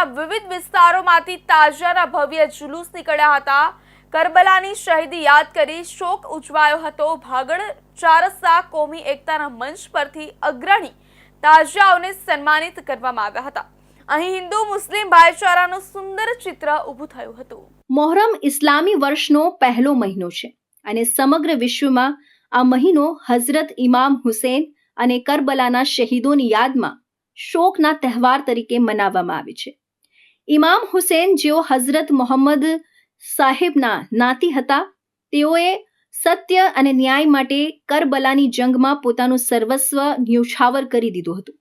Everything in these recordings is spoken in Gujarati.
શહેરના વિવિધ વિસ્તારોમાંથી તાજાના ભવ્ય જુલુસ નીકળ્યા હતા. કરબલાની શહીદી યાદ કરી શોક ઉજવાયો હતો. ભાગળ ચારસા કોમી એકતાના મંચ પરથી અગ્રણી તાજાઓને સન્માનિત કરવામાં આવ્યા હતા. અહીં હિન્દુ મુસ્લિમ ભાઈચારાનું સુંદર ચિત્ર ઊભું થયું હતું. મોહરમ ઇસ્લામી વર્ષનો પહેલો મહિનો છે અને સમગ્ર વિશ્વમાં આ મહિનો હઝરત ઇમામ હુસેન અને કરબલાના શહીદોની યાદમાં શોકના તહેવાર તરીકે મનાવવામાં આવે છે. ઇમામ હુસેન જેઓ હઝરત મોહમ્મદ સાહેબના નાતી હતા, તેઓએ સત્ય અને ન્યાય માટે કરબલાની જંગમાં પોતાનું સર્વસ્વ ન્યુછાવર કરી દીધું હતું.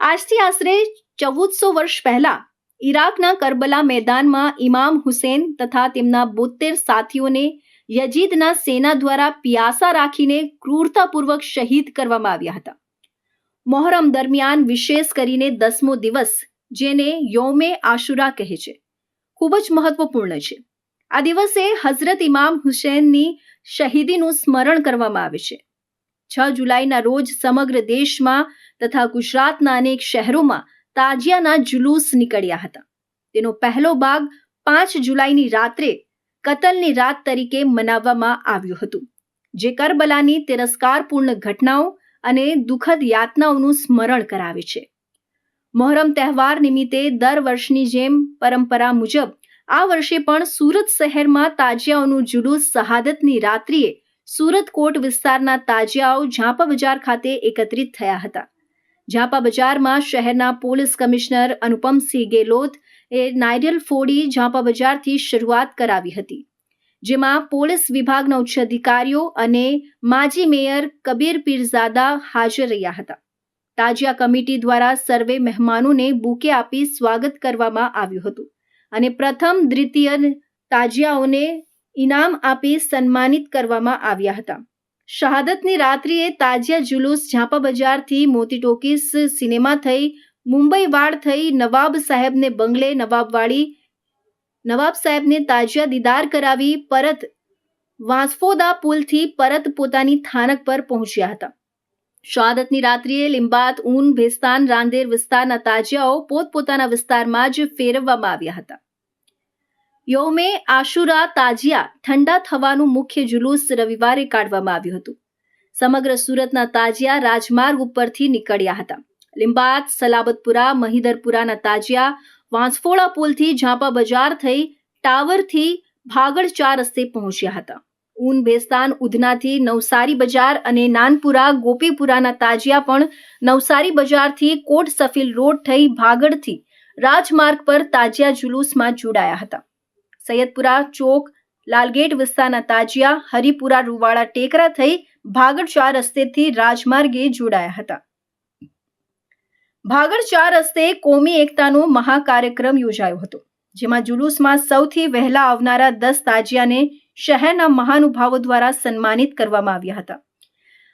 આજથી આશરે ચૌદસો વર્ષ પહેલા ઈરાકના કરબલા મેદાનમાં ઇમામ હુસેન તથા તેમના બોતેર સાથીઓને યજીદના સેના દ્વારા પિયાસા રાખીને ક્રૂરતાપૂર્વક શહીદ કરવામાં આવ્યા હતા. મોહરમ દરમિયાન વિશેષ કરીને દસમો દિવસ જેને યૌમે આશુરા કહે છે. ખૂબ જ મહત્વપૂર્ણ છે. આ દિવસે હઝરત ઇમામ હુસેનની શહીદીનું સ્મરણ કરવામાં આવે છે. છ જુલાઈના રોજ સમગ્ર દેશમાં તથા ગુજરાતના અનેક શહેરોમાં તાજિયાના જુલુસ નીકળ્યા હતા. તેનો પહેલો ભાગ પાંચ જુલાઈની રાત્રે કતલની રાત તરીકે મનાવવામાં આવ્યું હતું, જે કરબલાની તિરસ્કારપૂર્ણ ઘટનાઓ અને દુઃખદ યાતનાઓનું સ્મરણ કરાવે છે. મોહરમ તહેવાર નિમિત્તે દર વર્ષની જેમ પરંપરા મુજબ આ વર્ષે પણ સુરત શહેરમાં તાજિયાઓનું જુલુસ શહાદતની રાત્રિએ સુરત કોટ વિસ્તારના તાજિયાઓ ઝાંપા બજાર ખાતે એકત્રિત થયા હતા. ઝાંપા બજારમાં શહેરના પોલીસ કમિશનર અનુપમસિંહ ગેલોત એ નાયરિયલ ફોડી ઝાંપા બજારથી શરૂઆત કરાવી હતી, જેમાં પોલીસ વિભાગના ઉચ્ચ અધિકારીઓ અને માજી મેયર કબીર પીરઝાદા હાજર રહ્યા હતા. તાજિયા કમિટી દ્વારા સર્વે મહેમાનોને બુકે આપી સ્વાગત કરવામાં આવ્યું હતું અને પ્રથમ દ્વિતીય તાજિયાઓને ઇનામ આપી સન્માનિત કરવામાં આવ્યા હતા. શહાદતની રાત્રિએ તાજિયા જુલુસ ઝાંપા બજારથી મોતી ટોકીસ સિનેમા થઈ, મુંબઈ વાડ થઈ, નવાબ સાહેબને બંગલે નવાબવાળી, નવાબ સાહેબને તાજિયા દીદાર કરાવી પરત વાંસફોદા પુલથી પરત પોતાની થાનક પર પહોંચ્યા હતા. શહાદતની રાત્રિએ લિંબાત ઊન, ભેસ્તાન, રાંદેર વિસ્તારના તાજિયાઓ પોતપોતાના વિસ્તારમાં જ ફેરવવામાં આવ્યા હતા. યૌમે આશુરા તાજિયા ઠંડા થવાનું મુખ્ય જુલુસ રવિવારે કાઢવામાં આવ્યું હતું. સમગ્ર સુરતના તાજિયા રાજમાર્ગ ઉપરથી નીકળ્યા હતા. લિંબાત સલાબતપુરા, મહિદરપુરાના તાજિયા વાંસફોડા પુલથી ઝાંપા બજાર થઈ ટાવરથી ભાગળ ચાર રસ્તે પહોંચ્યા હતા. ઊન ભેસ્તાન ઉધનાથી નવસારી બજાર અને નાનપુરા, ગોપીપુરાના તાજિયા પણ નવસારી બજારથી કોટ સફીલ રોડ થઈ ભાગળથી રાજમાર્ગ પર તાજિયા જુલુસમાં જોડાયા હતા. સૈયદપુરા ચોક, લાલગેટ વિસ્તારના તાજિયા, હરિપુરા રૂવાડા ટેકરા થઈ ભાગળ ચાર રસ્તેથી રાજમાર્ગે જોડાયા હતા. ભાગળ ચાર રસ્તે કોમી એકતાનો મહાકાર્યક્રમ યોજાયો હતો, જેમાં જુલુસમાં સૌથી વહેલા આવનારા દસ તાજિયાને શહેરના મહાનુભાવો દ્વારા સન્માનિત કરવામાં આવ્યા હતા.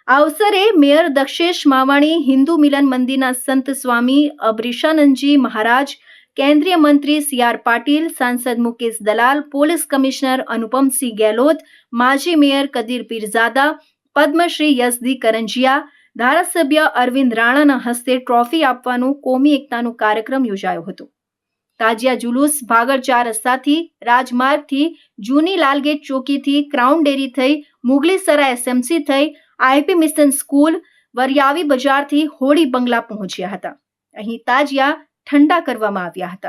આ અવસરે મેયર દક્ષેશ માવાણી, હિન્દુ મિલન મંદિરના સંત સ્વામી અબરીશાનંદજી મહારાજ, કેન્દ્રીય મંત્રી સી આર પાટીલ, સાંસદ મુકેશ દલાલ, પોલીસ કમિશનર અનુપમસિંહ ગેહલોત, માજી મેયર કદીર પીરઝાદા, પદ્મશ્રી યસદી કરંજિયા, ધારાસભ્ય અરવિંદ રાણાના હસ્તે ટ્રોફી આપવાનો કોમી એકતાનો કાર્યક્રમ યોજાયો હતો. તાજિયા જુલુસ, ભાગળ ચાર રસ્તાથી રાજમાર્ગથી જૂની લાલગેટ ચોકીથી ક્રાઉન ડેરી થઈ મુગલીસરા એસએમસી થઈ આઈપી મિશન સ્કૂલ વરિયાવી બજારથી હોળી બંગલા પહોંચ્યા હતા. અહીં તાજિયા ઠંડા કરવામાં આવ્યા હતા.